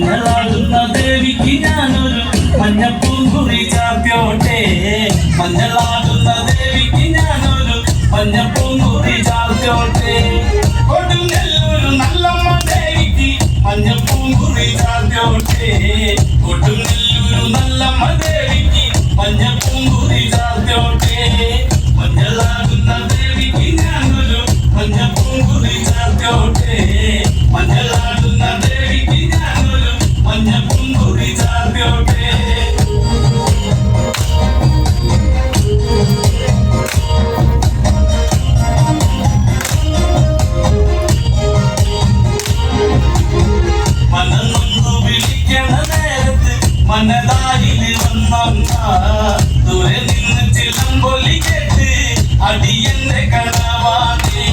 മഞ്ഞളാകുന്ന ദേവിക്ക് ഞാനൊരു മഞ്ഞപ്പൂങ്കുറി മനതാരിന് വന്ന ദൂരെ നിന്ന് ചിലമ്പൊലി കേട്ട് അടിയന്റെ കണവാണേ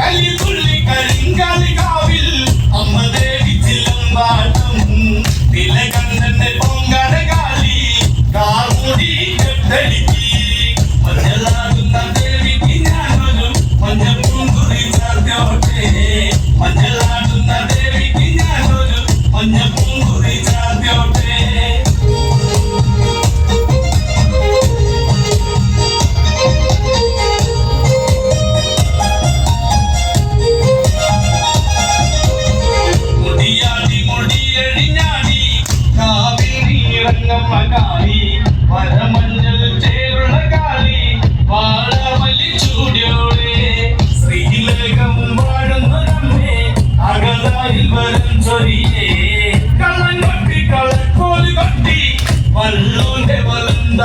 കലിതുള്ളി കളിങ്കാലി കാവിൽ അമ്മ ദേവി ചിലമ്പാട്ടം തിലകണ്ണന്റെ പൊങ്കട കാളി കാറുടി കാളി വരമഞ്ഞൾ ചേരുള്ള കാളി വാഴമല്ലി ചൂടിയോടെ ശ്രീലകം വാഴുന്നൊരമ്മേ അകതായിൽ വരം ചൊരിയേ. കള്ളൻ കൊട്ടി കളക്കോൽ കൊട്ടി വല്ലോന്റെ പത്ത